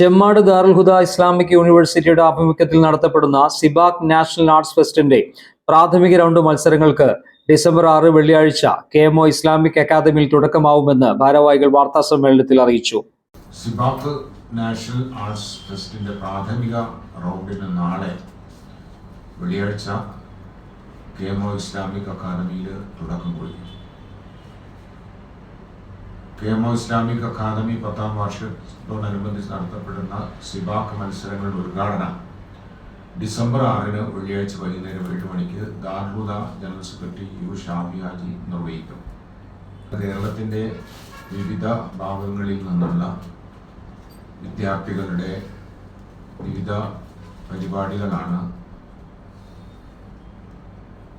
ചെമ്മാട് ദാറുൽ ഹുദ Islamic യൂണിവേഴ്സിറ്റിയുടെ ആഭിമുഖ്യത്തിൽ നടത്തപ്പെടുന്ന സിബാക് നാഷണൽ ആർട്സ് ഫെസ്റ്റിന്റെ പ്രാഥമിക റൗണ്ട് മത്സരങ്ങൾക്ക് ഡിസംബർ ആറ് വെള്ളിയാഴ്ച കെ എം ഒ ഇസ്ലാമിക് അക്കാദമിയിൽ തുടക്കമാവുമെന്ന് ഭാരവാഹികൾ വാർത്താ സമ്മേളനത്തിൽ അറിയിച്ചു. സിബാക്ക് നാഷണൽ ആർട്സ് ഫെസ്റ്റിന്റെ പ്രാഥമിക റൗണ്ടിന് നാളെ വെള്ളിയാഴ്ച കെ എം ഒ ഇസ്ലാമിക് അക്കാദമിയിൽ തുടക്കം കുറിക്കും. K M O Islamic academy പത്താം വാർഷികത്തോടനുബന്ധിച്ച് നടത്തപ്പെടുന്ന സിബാക്ക് മത്സരങ്ങളുടെ ഉദ്ഘാടനം ഡിസംബർ ആറിന് വെള്ളിയാഴ്ച വൈകുന്നേരം ഏഴ് മണിക്ക് ദാർഹുദ ജനറൽ സെക്രട്ടറി യു ഷാമിയാജി നിർവഹിക്കും. കേരളത്തിന്റെ വിവിധ ഭാഗങ്ങളിൽ നിന്നുള്ള വിദ്യാർത്ഥികളുടെ വിവിധ പരിപാടികളാണ്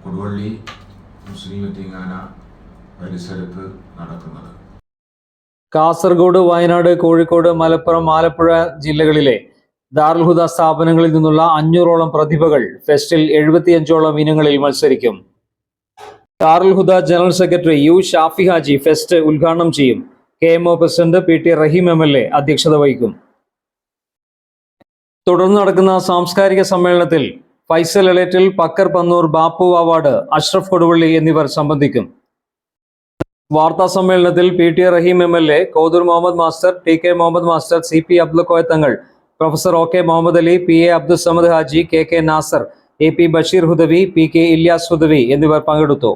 കൊടുവള്ളി മുസ്ലിം എത്തിങ്ങാന പരിസരത്ത് നടക്കുന്നത്. കാസർഗോഡ് വയനാട് കോഴിക്കോട് മലപ്പുറം ആലപ്പുഴ ജില്ലകളിലെ ദാർൽഹുദ സ്ഥാപനങ്ങളിൽ നിന്നുള്ള അഞ്ഞൂറോളം പ്രതിഭകൾ ഫെസ്റ്റിൽ എഴുപത്തിയഞ്ചോളം ഇനങ്ങളിൽ മത്സരിക്കും. Darul Huda Huda general secretary U Shafi Haji fest ഉദ്ഘാടനം ചെയ്യും. K M O president P T Rahim M L A അധ്യക്ഷത വഹിക്കും. തുടർന്ന് നടക്കുന്ന സാംസ്കാരിക സമ്മേളനത്തിൽ ഫൈസൽ എലേറ്റിൽ പക്കർ പന്നൂർ ബാപ്പു അവാർഡ് അഷ്റഫ് കൊടുവള്ളി എന്നിവർ സംബന്ധിക്കും. വാർത്താ സമ്മേളനത്തിൽ P T Rahim M L A Kaudoor Muhammad master T K Muhammad master C P Abdul Thangal professor O K Muhammad Ali P A Abdul Samad Haji K K Nasar A P Basheer Hudavi P K Ilyas Hudavi എന്നിവർ പങ്കെടുത്തു.